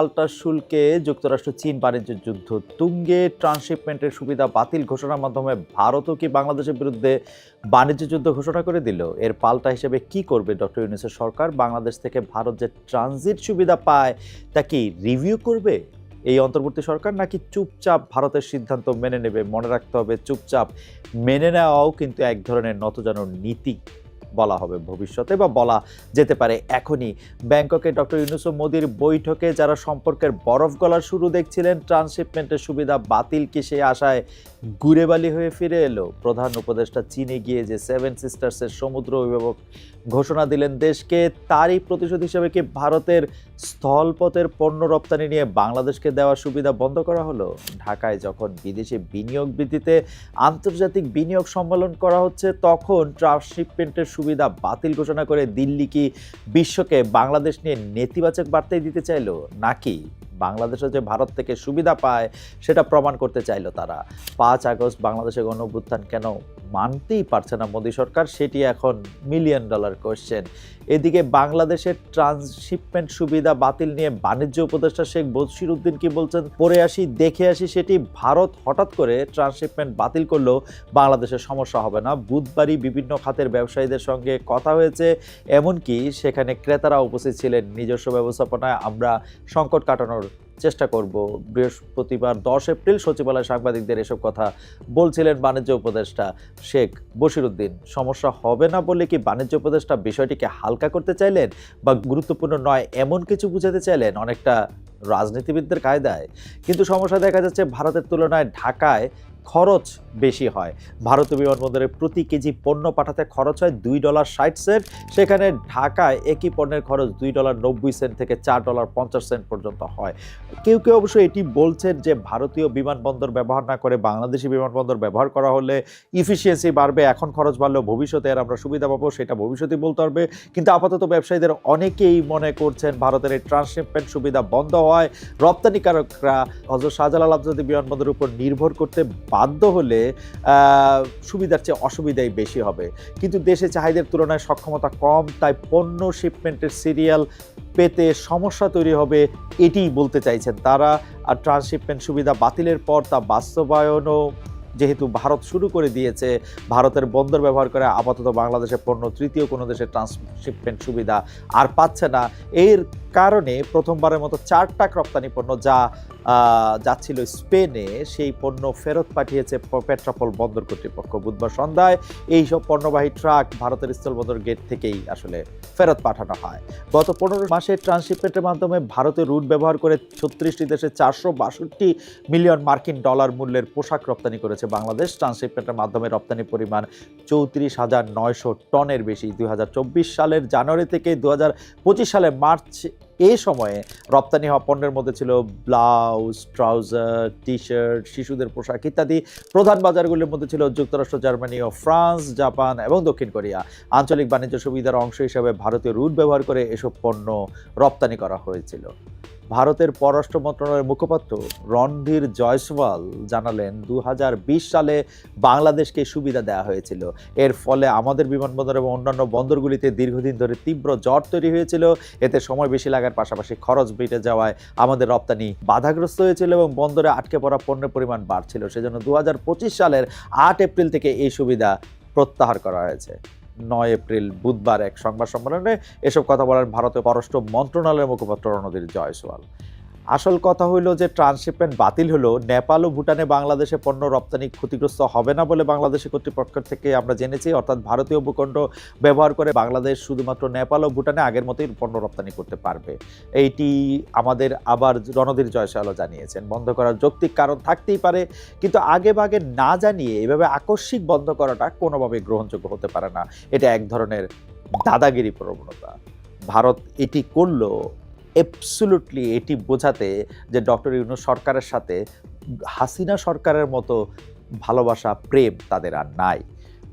পাল্টা শুল্কে যুক্তরাষ্ট্র, চীন বাণিজ্য যুদ্ধ তুঙ্গে ট্রান্সশিপমেন্টের সুবিধা বাতিল ঘোষণার মাধ্যমে ভারতও কি বাংলাদেশের বিরুদ্ধে বাণিজ্য যুদ্ধ ঘোষণা করে দিল? এর পাল্টা হিসেবে কি করবে ডক্টর ইউনুসের সরকার? বাংলাদেশ থেকে ভারত যে ট্রানজিট সুবিধা পায়, তা কি রিভিউ করবে? এই অন্তর্বর্তী সরকার নাকি চুপচাপ ভারতের সিদ্ধান্ত মেনে নেবে? মনে রাখতে হবে চুপচাপ মেনে নেওয়াও কিন্তু এক ধরনের নতজানোর নীতি। বলা হবে ভবিষ্যতে বা বলা যেতে পারে এখনই। ব্যাংককে ডক্টর ইউনুস মোদীর বৈঠকে যারা সম্পর্কের বরফ গলার শুরু দেখছিলেন, ট্রান্সশিপমেন্টের সুবিধা বাতিল কি সেই আশায় গুড়েবালি হয়ে ফিরে এলো? প্রধান উপদেষ্টা চীনে গিয়ে যে সেভেন সিস্টার্সের সমুদ্র অভিভাবক ঘোষণা দিলেন দেশকে তারই প্রতিশোধ হিসেবে কি ভারতের স্থলপথের পণ্য রপ্তানি নিয়ে বাংলাদেশকে দেওয়া সুবিধা বন্ধ করা হলো? ঢাকায় যখন বিদেশে বিনিয়োগ বৃদ্ধিতে আন্তর্জাতিক বিনিয়োগ সম্মেলন করা হচ্ছে, তখন ট্রান্সশিপমেন্টের সুবিধা বাতিল ঘোষণা করে দিল্লি কি বিশ্বকে বাংলাদেশ নিয়ে নেতিবাচক বার্তাই দিতে চাইলো? নাকি বাংলাদেশও যে ভারত থেকে সুবিধা পায়, সেটা প্রমাণ করতে চাইলো তারা? পাঁচ আগস্ট বাংলাদেশের গণ কেন মানতেই পারছে না মোদী সরকার, সেটি এখন মিলিয়ন ডলার কোশ্চেন এদিকে বাংলাদেশের ট্রান্সশিপমেন্ট সুবিধা বাতিল নিয়ে বাণিজ্য উপদেষ্টা শেখ বশির উদ্দিন কি বলছেন? পরে আসি, দেখে আসি, সেটি ভারত হঠাৎ করে ট্রান্সশিপমেন্ট বাতিল করলেও বাংলাদেশের সমস্যা হবে না। বুধবারই বিভিন্ন খাতের ব্যবসায়ীদের সঙ্গে কথা হয়েছে। এমনকি সেখানে ক্রেতারা উপস্থিত ছিলেন নিজস্ব ব্যবস্থাপনায়। আমরা সংকট কাটানোর চেষ্টা করব। বৃহস্পতিবার দশ এপ্রিল সচিবালয় সাংবাদিকদের এসব কথা বলছিলেন বাণিজ্য উপদেষ্টা শেখ বশিরুদ্দিন। সমস্যা হবে না বলে কি বাণিজ্য উপদেষ্টা বিষয়টিকে হালকা করতে চাইলেন বা গুরুত্বপূর্ণ নয় এমন কিছু বুঝাতে চাইলেন? অনেকটা রাজনীতিবিদদের কায়দায়। কিন্তু সমস্যা দেখা যাচ্ছে ভারতের তুলনায় ঢাকায় খরচ বেশি হয়। ভারতীয় বিমানবন্দরে প্রতি কেজি পণ্য পাঠাতে খরচ হয় দুই ডলার ষাট সেন্ট। সেখানে ঢাকায় একই পণ্যের খরচ দুই ডলার নব্বই সেন্ট থেকে চার ডলার পঞ্চাশ সেন্ট পর্যন্ত হয়। কেউ কেউ অবশ্য এটি বলছেন যে, ভারতীয় বিমানবন্দর ব্যবহার না করে বাংলাদেশি বিমানবন্দর ব্যবহার করা হলে ইফিসিয়েন্সি বাড়বে, এখন খরচ বাড়লেও ভবিষ্যতে আর আমরা সুবিধা পাবো, সেটা ভবিষ্যতে বলতে পারবে কিন্তু আপাতত ব্যবসায়ীদের অনেকেই মনে করছেন, ভারতের এই ট্রান্সশিপমেন্ট সুবিধা বন্ধ হয়। রপ্তানিকারকরা হজরত শাহজালাল আন্তর্জাতিক বিমানবন্দরের উপর নির্ভর করতে বাধ্য হলে সুবিধার চেয়ে অসুবিধাই বেশি হবে। কিন্তু দেশে চাহিদার তুলনায় সক্ষমতা কম, তাই পণ্য শিপমেন্টের সিরিয়াল পেতে সমস্যা তৈরি হবে এটিই বলতে চাইছেন তারা। আর ট্রান্সশিপমেন্ট সুবিধা বাতিলের পর তা বাস্তবায়নও যেহেতু ভারত শুরু করে দিয়েছে, ভারতের বন্দর ব্যবহার করে আপাতত বাংলাদেশের পণ্য তৃতীয় কোনো দেশের ট্রান্সশিপমেন্ট সুবিধা আর পাচ্ছে না। এর কারণে প্রথমবারের মতো চার টাক রপ্তানি পণ্য যা যাচ্ছিল স্পেনে, সেই পণ্য ফেরত পাঠিয়েছে পেট্রাপোল বন্দর কর্তৃপক্ষ। বুধবার সন্ধ্যায় এই সব পণ্যবাহী ট্রাক ভারতের স্থলবন্দর গেট থেকেই আসলে ফেরত পাঠানো হয়। গত পনেরো মাসে ট্রান্সশিপমেন্টের মাধ্যমে ভারতের রুট ব্যবহার করে ছত্রিশটি দেশে চারশো বাষট্টি মিলিয়ন মার্কিন ডলার মূল্যের পোশাক রপ্তানি করেছে বাংলাদেশ। ট্রান্সশিপমেন্টের মাধ্যমে রপ্তানি পরিমাণ চৌত্রিশ হাজার নয়শো টনের বেশি। দু হাজার চব্বিশ সালের জানুয়ারি থেকে দু সালের মার্চ এই সময়ে রপ্তানি হওয়া পণ্যের মধ্যে ছিল ব্লাউজ, ট্রাউজার টি শার্ট শিশুদের পোশাক ইত্যাদি। প্রধান বাজারগুলির মধ্যে ছিল যুক্তরাষ্ট্র, জার্মানি ও ফ্রান্স, জাপান এবং দক্ষিণ কোরিয়া। আঞ্চলিক বাণিজ্য সুবিধার অংশ হিসাবে ভারতীয় রুট ব্যবহার করে এসব পণ্য রপ্তানি করা হয়েছিল। ভারতের পররাষ্ট্র মন্ত্রণালয়ের মুখপাত্র রণধীর জয়সওয়াল জানালেন দু হাজার বিশ সালে বাংলাদেশকে সুবিধা দেওয়া হয়েছিল। এর ফলে আমাদের বিমানবন্দর এবং অন্যান্য বন্দরগুলিতে দীর্ঘদিন ধরে তীব্র জট তৈরি হয়েছিল। এতে সময় বেশি লাগার পাশাপাশি খরচ বেড়ে যাওয়ায় আমাদের রপ্তানি বাধাগ্রস্ত হয়েছিল এবং বন্দরে আটকে পড়া পণ্যের পরিমাণ বাড়ছিল। সেজন্য দু হাজার পঁচিশ সালের আট এপ্রিল থেকে এই সুবিধা প্রত্যাহার করা হয়েছে। নয় এপ্রিল বুধবার এক সংবাদ সম্মেলনে এসব কথা বলেন ভারতের পররাষ্ট্র মন্ত্রণালয়ের মুখপাত্র রণধীর জয়সওয়াল। আসল কথা হইল যে ট্রান্সশিপমেন্ট বাতিল হলো, নেপাল ও ভুটানে বাংলাদেশে পণ্য রপ্তানি ক্ষতিগ্রস্ত হবে না বলে বাংলাদেশি কর্তৃপক্ষ থেকে আমরা জেনেছি। অর্থাৎ ভারতীয় ভূখণ্ড ব্যবহার করে বাংলাদেশ শুধুমাত্র নেপাল ও ভুটানে আগের মতোই পণ্য রপ্তানি করতে পারবে। এইটি আমাদের আবার রণধীর জয়সওয়ালও জানিয়েছেন। বন্ধ করার যৌক্তিক কারণ থাকতেই পারে, কিন্তু আগে ভাগে না জানিয়ে এভাবে আকস্মিক বন্ধ করাটা কোনোভাবে গ্রহণযোগ্য হতে পারে না। এটা এক ধরনের দাদাগিরি প্রবণতা। ভারত এটি করল অ্যাবসুলুটলি এটি বোঝাতে যে ডক্টর ইউনু সরকারের সাথে হাসিনা সরকারের মতো ভালোবাসা, প্রেম তাদের আর নাই।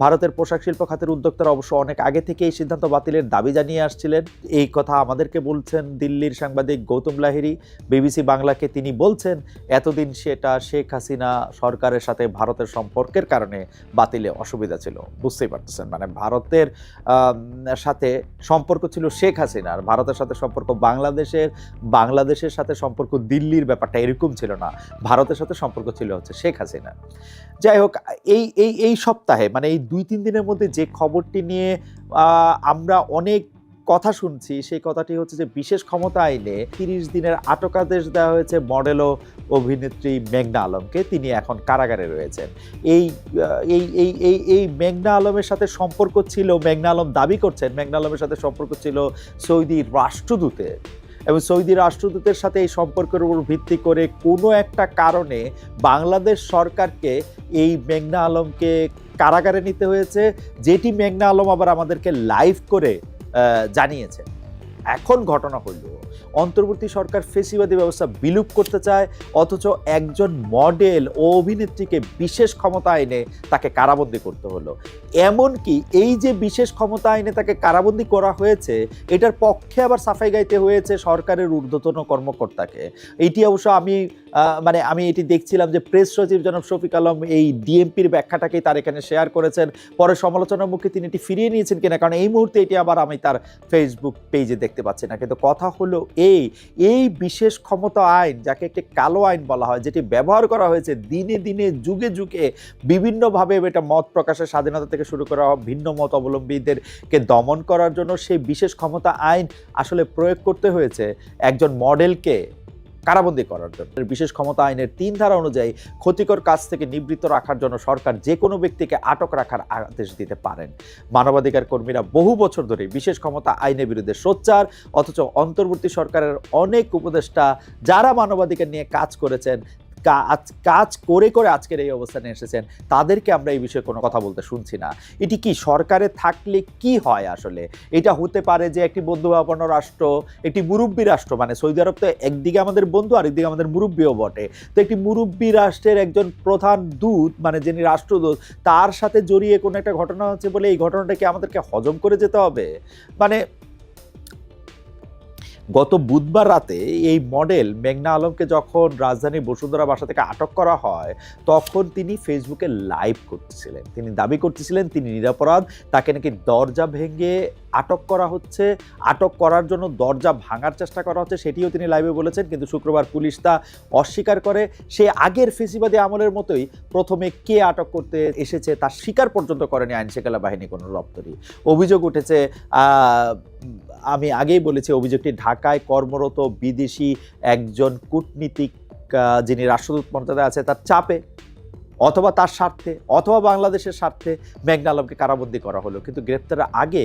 ভারতের পোশাক শিল্প খাতের উদ্যোক্তারা অবশ্য অনেক আগে থেকে এই সিদ্ধান্ত বাতিলের দাবি জানিয়ে আসছিলেন। এই কথা আমাদেরকে বলছেন দিল্লির সাংবাদিক গৌতম লাহিরি বিবিসি বাংলাকে তিনি বলছেন, এতদিন সেটা শেখ হাসিনা সরকারের সাথে ভারতের সম্পর্কের কারণে বাতিলে অসুবিধা ছিল। বুঝতেই পারতেছেন মানে ভারতের সাথে সম্পর্ক ছিল শেখ হাসিনার। ভারতের সাথে সম্পর্ক বাংলাদেশের বাংলাদেশের সাথে সম্পর্ক দিল্লির ব্যাপারটা এরকম ছিল না। ভারতের সাথে সম্পর্ক ছিল হচ্ছে শেখ হাসিনা যাই হোক, এই এই এই সপ্তাহে মানে এই দুই তিন দিনের মধ্যে যে খবরটি নিয়ে আমরা অনেক কথা শুনছি, সেই কথাটি হচ্ছে যে বিশেষ ক্ষমতা আইনে তিরিশ দিনের আটকাদেশ দেওয়া হয়েছে মডেল ও অভিনেত্রী মেঘনা আলমকে। তিনি এখন কারাগারে রয়েছেন। এই এই এই এই এই মেঘনা আলমের সাথে সম্পর্ক ছিল, মেঘনা আলম দাবি করছেন, মেঘনা আলমের সাথে সম্পর্ক ছিল সৌদি রাষ্ট্রদূতের এবং সৌদি রাষ্ট্রদূতের সাথে এই সম্পর্কের উপর ভিত্তি করে কোনো একটা কারণে বাংলাদেশ সরকারকে এই মেঘনা আলমকে কারাগারে নিতে হয়েছে, যেটি মেঘনা আলম আবার আমাদেরকে লাইভ করে জানিয়েছে। এখন ঘটনা হইল অন্তর্বর্তী সরকার ফেসিবাদী ব্যবস্থা বিলুপ করতে চায়, অথচ একজন মডেল ও অভিনেত্রীকে বিশেষ ক্ষমতা আইনে তাকে কারাবন্দি করতে হলো। এমনকি এই যে বিশেষ ক্ষমতা আইনে তাকে কারাবন্দি করা হয়েছে, এটার পক্ষে আবার সাফাই গাইতে হয়েছে সরকারের ঊর্ধ্বতন কর্মকর্তাকে। এটি অবশ্য আমি মানে আমি এটি দেখছিলাম যে প্রেস সচিব জনাব শফিক আলম এই ডিএমপির ব্যাখ্যাটাকেই তার এখানে শেয়ার করেছেন। পরে সমালোচনার মুখে তিনি এটি ফিরিয়ে নিয়েছেন কিনা, কারণ এই মুহূর্তে এটি আবার আমি তার ফেসবুক পেজে দেখতে পাচ্ছি না। কিন্তু কথা হলো এই এই বিশেষ ক্ষমতা আইন, যাকে একটি কালো আইন বলা হয়, যেটি ব্যবহার করা হয়েছে দিনে দিনে, যুগে যুগে, বিভিন্নভাবে এটা মত প্রকাশের স্বাধীনতা থেকে শুরু করা ভিন্ন মত অবলম্বীদেরকে দমন করার জন্য সেই বিশেষ ক্ষমতা আইন আসলে প্রয়োগ করতে হয়েছে। একজন মডেলকে কারাবন্দী করার জন্য। বিশেষ ক্ষমতা আইনের তিন ধারা অনুযায়ী ক্ষতিকর কাজ থেকে নিবৃত্ত রাখার জন্য সরকার যে কোনো ব্যক্তিকে আটক রাখার আদেশ দিতে পারেন। মানবাধিকার কর্মীরা বহু বছর ধরে বিশেষ ক্ষমতা আইনের বিরুদ্ধে সোচ্চার, অথচ অন্তর্বর্তী সরকারের অনেক উপদেষ্টা যারা মানবাধিকার নিয়ে কাজ করেছেন কাজ করে করে আজকের এই অবস্থানে এসেছেন, তাদেরকে আমরা এই বিষয়ে কোনো কথা বলতে শুনছি না। এটি কি সরকারে থাকলে কি হয় আসলে? এটা হতে পারে যে একটি বন্ধুভাবাপন্ন রাষ্ট্র, একটি মুরব্বী রাষ্ট্র মানে সৌদি আরব তো একদিকে আমাদের বন্ধু আর একদিকে আমাদের মুরব্বীও বটে। তো একটি মুরব্বী রাষ্ট্রের একজন প্রধান দূত মানে যিনি রাষ্ট্রদূত, তার সাথে জড়িয়ে কোনো একটা ঘটনা হচ্ছে বলে এই ঘটনাটাকে আমাদেরকে হজম করে যেতে হবে? মানে গত বুধবার রাতে এই মডেল মেঘনা আলমকে যখন রাজধানীর বসুন্ধরা বাসা থেকে আটক করা হয়, তখন তিনি ফেসবুকে লাইভ করতেছিলেন। তিনি দাবি করতেছিলেন, তিনি নিরাপরাধ, তাকে নাকি দরজা ভেঙে আটক করা হচ্ছে। আটক করার জন্য দরজা ভাঙার চেষ্টা করা হচ্ছে, সেটিও তিনি লাইভে বলেছেন, কিন্তু শুক্রবার পুলিশ তা অস্বীকার করে। সে আগের ফেসিবাদী আমলের মতোই প্রথমে কে আটক করতে এসেছে তা স্বীকার পর্যন্ত করেনি আইনশৃঙ্খলা বাহিনী কোনো দপ্তরই। অভিযোগ উঠেছে আমি আগেই বলেছি, অভিযোগটি ঢাকায় কর্মরত বিদেশি একজন কূটনীতিক যিনি রাষ্ট্রদূত মর্যাদায় আছে, তার চাপে অথবা তার স্বার্থে, অথবা বাংলাদেশের স্বার্থে মেঘনা আলমকে কারাবন্দি করা হলো। কিন্তু গ্রেপ্তারের আগে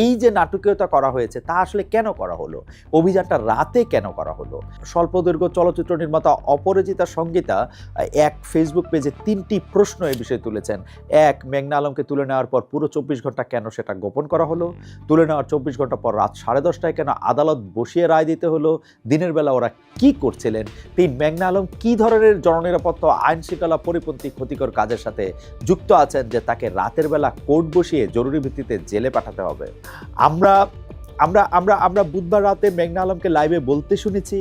এই যে নাটকীয়তা করা হয়েছে, তা আসলে কেন করা হলো? অভিযানটা রাতে কেন করা হলো? স্বল্পদৈর্ঘ্য চলচ্চিত্র নির্মাতা অপরাজিতা সঙ্গীতা এক ফেসবুক পেজে তিনটি প্রশ্ন এ বিষয়ে তুলেছেন। এক মেঘনা আলমকে তুলে নেওয়ার পর পুরো চব্বিশ ঘণ্টা কেন সেটা গোপন করা হলো? তুলে নেওয়ার চব্বিশ ঘণ্টা পর রাত সাড়ে দশটায় কেন আদালত বসিয়ে রায় দিতে হলো? দিনের বেলা ওরা কি করছিলেন? তিন মেঘনা আলম কি ধরনের জননিরাপত্তা আইন শৃঙ্খলা পরিপন্থী ক্ষতিকর কাজের সাথে যুক্ত আছেন যে তাকে রাতের বেলা কোর্ট বসিয়ে জরুরি ভিত্তিতে জেলে পাঠাতে হবে। আমরা আমরা আমরা আমরা বুধবার রাতে মেঘনা আলমকে লাইভে বলতে শুনেছি।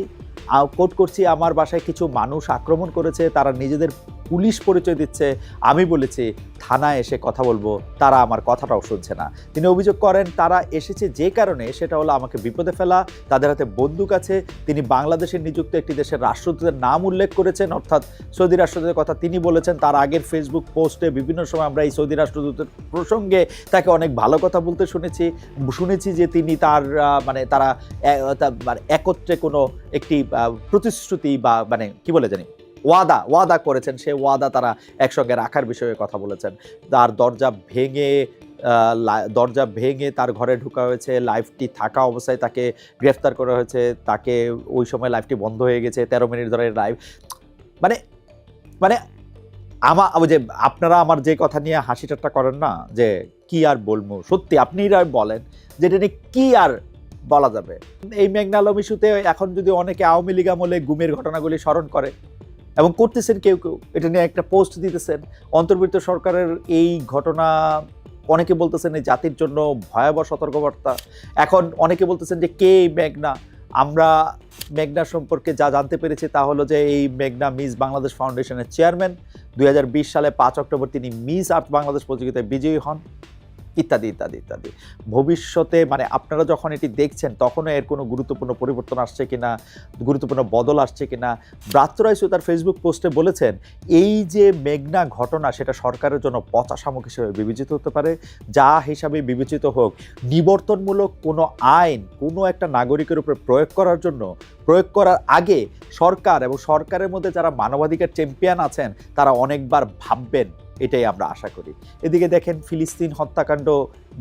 কোর্ট করছি, আমার বাসায় কিছু মানুষ আক্রমণ করেছে, তারা নিজেদের পুলিশ পরিচয় দিচ্ছে, আমি বলেছি, থানায় এসে কথা বলব, তারা আমার কথাটাও শুনছে না। তিনি অভিযোগ করেন, তারা এসেছে যে কারণে, সেটা হলো আমাকে বিপদে ফেলা, তাদের হাতে বন্দুক আছে, তিনি বাংলাদেশের নিযুক্ত একটি দেশের রাষ্ট্রদূতের নাম উল্লেখ করেছেন, অর্থাৎ সৌদি রাষ্ট্রদূতের কথা তিনি বলেছেন, তার আগের ফেসবুক পোস্টে বিভিন্ন সময় আমরা এই সৌদি রাষ্ট্রদূতের প্রসঙ্গে তাকে অনেক ভালো কথা বলতে শুনেছি শুনেছি যে তিনি তার মানে তারা মানে একত্রে কোনো একটি প্রতিশ্রুতি বা মানে কি বলে জানি? ওয়াদা ওয়াদা করেছেন। সে ওয়াদা তারা একসঙ্গে রাখার বিষয়ে কথা বলেছেন। তার দরজা ভেঙে দরজা ভেঙে তার ঘরে ঢুকা হয়েছে। লাইফটি থাকা অবস্থায় তাকে গ্রেফতার করা হয়েছে। তাকে ওই সময় লাইফটি বন্ধ হয়ে গেছে। তেরো মিনিট ধরে লাইভ মানে মানে আমা ওই যে আপনারা আমার যে কথা নিয়ে হাসি ঠাট্টা করেন না, যে কি আর বলব? সত্যি আপনি আর বলেন যেটা নিয়ে কি আর বলা যাবে? এই মেঘনা আলম ইস্যুতে এখন যদি অনেকে আওয়ামী লীগ আমলে গুমের ঘটনাগুলি স্মরণ করে এবং করতেছেন কেউ কেউ। এটা নিয়ে একটা পোস্ট দিতেছেন। অন্তর্বৃত্ত সরকারের এই ঘটনা, অনেকে বলতেছেন এই জাতির জন্য ভয়াবহ সতর্কবার্তা। এখন অনেকে বলতেছেন যে, কে মেঘনা? আমরা মেঘনা সম্পর্কে যা জানতে পেরেছি তা হলো যে, এই মেঘনা মিস বাংলাদেশ ফাউন্ডেশনের চেয়ারম্যান। দুই হাজার বিশ সালে পাঁচ অক্টোবর তিনি মিস আর্থ বাংলাদেশ প্রতিযোগিতায় বিজয়ী হন। ইত্যাদি ইত্যাদি ইত্যাদি। ভবিষ্যতে মানে আপনারা যখন এটি দেখছেন, তখনও এর কোনো গুরুত্বপূর্ণ পরিবর্তন আসছে কিনা, গুরুত্বপূর্ণ বদল আসছে কিনা, ব্রাত্য রাইসু তার ফেসবুক পোস্টে বলেছেন, এই যে মেঘনা ঘটনা, সেটা সরকারের জন্য পচা শামুক হিসেবে বিবেচিত হতে পারে। যা হিসাবে বিবেচিত হোক, নিবর্তনমূলক কোনো আইন, কোনো একটা নাগরিকের উপরে প্রয়োগ করার জন্য, প্রয়োগ করার আগে সরকার এবং সরকারের মধ্যে যারা মানবাধিকার চ্যাম্পিয়ন আছেন, তারা অনেকবার ভাববেন এটাই আমরা আশা করি। এদিকে দেখেন ফিলিস্তিন হত্যাকাণ্ড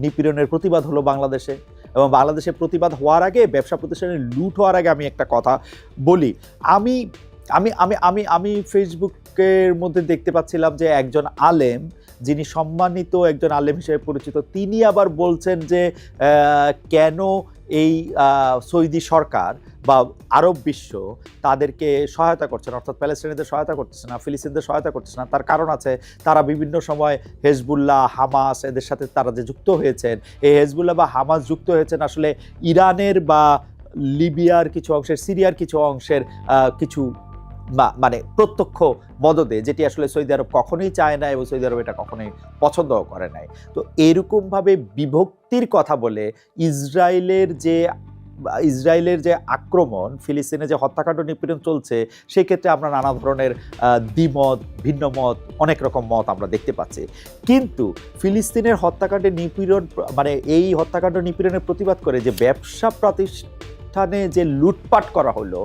নিপীড়নের প্রতিবাদ হলো বাংলাদেশে এবং বাংলাদেশে প্রতিবাদ হওয়ার আগে, ব্যবসা প্রতিষ্ঠানে লুট হওয়ার আগে আমি একটা কথা বলি। আমি আমি আমি আমি আমি ফেসবুকের মধ্যে দেখতে পাচ্ছিলাম যে একজন আলেম, যিনি সম্মানিত একজন আলেম হিসেবে পরিচিত, তিনি আবার বলছেন যে কেন এই সৌদি সরকার বা আরব বিশ্ব তাদেরকে সহায়তা করছে না অর্থাৎ প্যালেস্টাইনিদের সহায়তা করতেছে না, ফিলিস্তিনদের সহায়তা করতেছে না। তার কারণ আছে, তারা বিভিন্ন সময় হেজবুল্লাহ, হামাস এদের সাথে তারা যে যুক্ত হয়েছেন, এই হেজবুল্লাহ বা হামাস যুক্ত হয়েছেন আসলে ইরানের বা লিবিয়ার কিছু অংশের, সিরিয়ার কিছু অংশের কিছু মানে প্রত্যক্ষ মদদে, যেটি আসলে সৌদি আরব কখনোই চায় না এবং সৌদি আরব এটা কখনোই পছন্দও করে নাই। তো এরকমভাবে বিভক্তির কথা বলে ইসরায়েলের যে ইসরায়েলের যে আক্রমণ, ফিলিস্তিনে যে হত্যাকাণ্ড নিপীড়ন চলছে, সেক্ষেত্রে আমরা নানা ধরনের দ্বিমত ভিন্ন মত অনেক রকম মত আমরা দেখতে পাচ্ছি। কিন্তু ফিলিস্তিনের হত্যাকাণ্ডে নিপীড়ন মানে এই হত্যাকাণ্ড নিপীড়নের প্রতিবাদ করে যে ব্যবসা প্রতিষ্ঠানে যে লুটপাট করা হলো,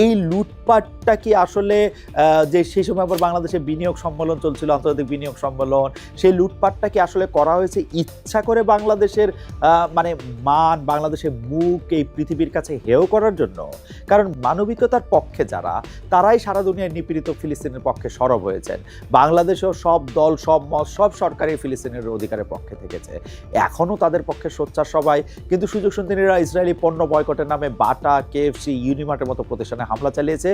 এই লুটপাটটা কি আসলে যে সেই সময় আবার বাংলাদেশে বিনিয়োগ সম্মেলন চলছিল, আন্তর্জাতিক বিনিয়োগ সম্মেলন, সেই লুটপাটটা কি আসলে করা হয়েছে ইচ্ছা করে বাংলাদেশের মানে মান, বাংলাদেশের মুখ, এই পৃথিবীর কাছে হেয় করার জন্য? কারণ মানবিকতার পক্ষে যারা, তারাই সারা দুনিয়ায় নিপীড়িত ফিলিস্তিনের পক্ষে সরব হয়েছেন। বাংলাদেশেও সব দল, সব মত, সব সরকারই ফিলিস্তিনের অধিকারের পক্ষে থেকেছে। এখনও তাদের পক্ষে সোচ্চার সবাই। কিন্তু সুযোগ সন্তানীরা ইসরায়েলি পণ্য বয়কটের নামে বাটা কেএফসি ইউনিমার্টের মতো প্রতিষ্ঠানে হামলা চালিয়েছে।